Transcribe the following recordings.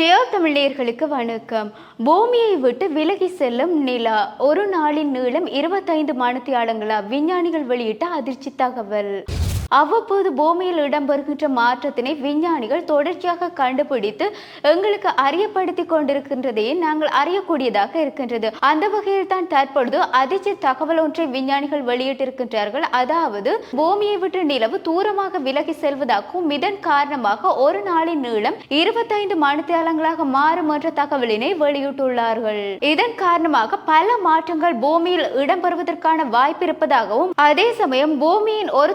Deo தமிழர்களுக்கு வணக்கம். பூமியை விட்டு விலகி செல்லும் நிலா. ஒரு நாளின் நீளம் இருபத்தைந்து மணித்தியாலங்களா விஞ்ஞானிகள் வெளியிட்ட அதிர்ச்சி தகவல். அவ்வப்போது பூமியில் இடம்பெறுகின்ற மாற்றத்தினை விஞ்ஞானிகள் தொடர்ச்சியாக கண்டுபிடித்து எங்களுக்கு அறியப்படுத்தி கொண்டிருக்கின்றதையே நாங்கள் அறியக்கூடியதாக இருக்கின்றது. அந்த வகையில் தான் தற்பொழுது அதிர்ச்சி தகவல் ஒன்றை விஞ்ஞானிகள் வெளியிட்டிருக்கின்றார்கள். அதாவது பூமியை விட்டு நிலவு தூரமாக விலகி செல்வதாகவும் இதன் காரணமாக ஒரு நாளின் நீளம் இருபத்தைந்து மணித்தியாலங்களாக மாறும் என்ற தகவலினை வெளியிட்டுள்ளார்கள். இதன் காரணமாக பல மாற்றங்கள் பூமியில் இடம்பெறுவதற்கான வாய்ப்பு இருப்பதாகவும் அதே சமயம் பூமியின் ஒரு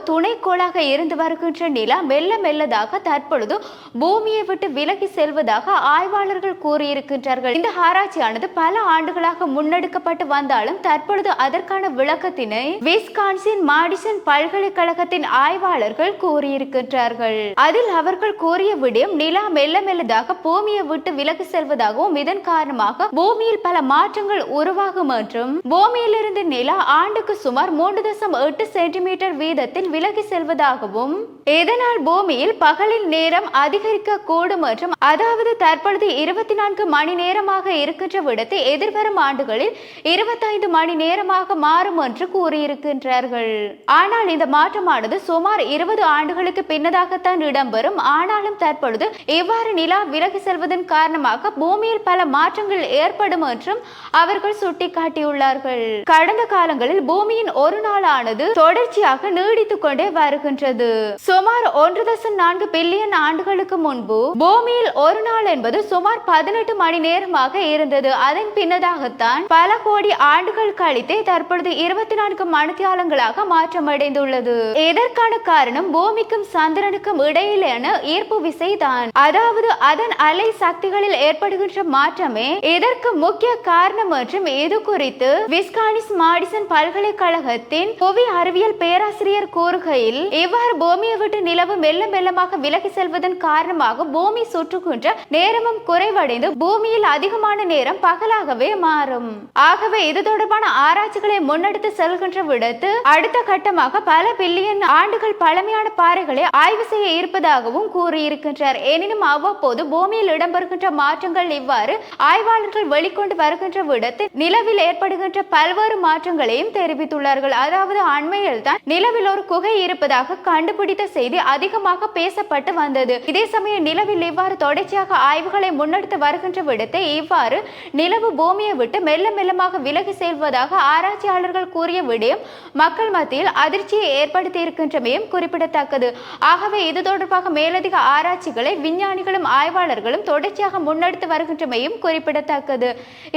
துணைக்கோளாக இருந்து வருகின்ற நிலா மெல்ல மெல்லதாக தற்பொழுது பூமியை விட்டு விலகி செல்வதாக ஆய்வாளர்கள் கூறியிருக்கின்றார்கள். இந்த ஆராய்ச்சியானது பல ஆண்டுகளாக முன்னெடுக்கப்பட்டு வந்தாலும் தற்பொழுது அதற்கான விளக்கத்தினை விஸ்கான்சின் மாடிசன் பல்கலைக்கழகத்தின் ஆய்வாளர்கள் கூறியிருக்கின்றார்கள். அதில் அவர்கள் கூறிய விடயம் நிலா மெல்ல மெல்லதாக பூமியை விட்டு விலகி செல்வதாகவும் இதன் காரணமாக பூமியில் பல மாற்றங்கள் உருவாகும் என்றும் பூமியிலிருந்து நிலா ஆண்டுக்கு சுமார் மூன்று தசம் எட்டு சென்டிமீட்டர் வீதத்தில் விலகி செல்வ வருவதாகவும் இதனால் பூமியில் பகலின் நேரம் அதிகரிக்க கூடும் என்றும் அதாவது தற்பொழுது இருபத்தி நான்கு மணி நேரமாக இருக்கின்ற விடத்தை எதிர்வரும் ஆண்டுகளில் இருபத்தைந்து மணி நேரமாக மாறும் என்று கூறியிருக்கின்றார்கள். ஆனால் இந்த மாற்றமானது சுமார் இருபது ஆண்டுகளுக்கு பின்னதாகத்தான் இடம்பெறும். ஆனாலும் தற்பொழுது இவ்வாறு நிலா விலகி செல்வதன் காரணமாக பூமியில் பல மாற்றங்கள் ஏற்படும் என்றும் அவர்கள் சுட்டிக்காட்டியுள்ளார்கள். கடந்த காலங்களில் பூமியின் ஒரு நாளானது தொடர்ச்சியாக நீடித்துக் கொண்டே வருகின்றது சுமார் ஒன்று தசம் நான்கு பில்லியன் ஆண்டுகளுக்கு முன்பு பூமியில் ஒரு நாள் என்பது சுமார் பதினெட்டு மணி நேரமாக இருந்தது. அதன் பின்னதாகத்தான் பல கோடி ஆண்டுகள் கழித்து தற்பொழுது இருபத்தி நான்கு மணித்தியாலங்களாக மாற்றமடைந்துள்ளது. இதற்கான காரணம் பூமிக்கும் சந்திரனுக்கும் இடையிலான ஈர்ப்பு விசை தான் அதாவது அதன் அலை சக்திகளில் ஏற்படுகின்ற மாற்றமே இதற்கு முக்கிய காரணம் மற்றும் இது குறித்து விஸ்கானிஸ் மாடிசன் பல்கலைக்கழகத்தின் புவி அறிவியல் பேராசிரியர் கூறுகையில் இவ்வாறு பூமியை விட்டு நிலவு மெல்ல மெல்லமாக விலகி செல்வதன் காரணமாக பூமி சுற்றுகின்ற நேரமும் குறைவடைந்து பூமியில் அதிகமான நேரம் பகலாகவே மாறும். ஆகவே இது தொடர்பான ஆராய்ச்சிகளை முன்னெடுத்து செல்கின்ற விடத்து அடுத்த கட்டமாக பல பில்லியன் ஆண்டுகள் பழமையான பாறைகளை ஆய்வு செய்ய இருப்பதாகவும் கூறியிருக்கின்றார். எனினும் அவ்வப்போது பூமியில் இடம்பெறுகின்ற மாற்றங்கள் இவ்வாறு ஆய்வாளர்கள் வெளிக்கொண்டு வருகின்ற விடத்து நிலவில் ஏற்படுகின்ற பல்வேறு மாற்றங்களையும் தெரிவித்துள்ளார்கள். அதாவது அண்மையில் தான் நிலவில் ஒரு குகை இருப்பதாக கண்டுபிடித்த செய்தி அதிகமாக பேசப்பட்டு வந்தது. இதே சமயம் நிலவில் இவ்வாறு தொடர்ச்சியாக ஆய்வுகளை முன்னெடுத்து வருகின்ற விடத்தை இவ்வாறு நிலவு பூமியை விட்டு மெல்ல மெல்லமாக விலகி செல்வதாக ஆராய்ச்சியாளர்கள் கூறிய விடயம் மக்கள் மத்தியில் அதிர்ச்சியை ஏற்படுத்தி இருக்கின்றமையும் குறிப்பிடத்தக்கது. ஆகவே இது தொடர்பாக மேலதிக ஆராய்ச்சிகளை விஞ்ஞானிகளும் ஆய்வாளர்களும் தொடர்ச்சியாக முன்னெடுத்து வருகின்றமையும் குறிப்பிடத்தக்கது.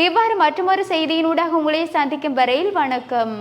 இவ்வாறு மற்றொரு செய்தியினூடாக உங்களை சந்திக்கும் வரையில் வணக்கம்.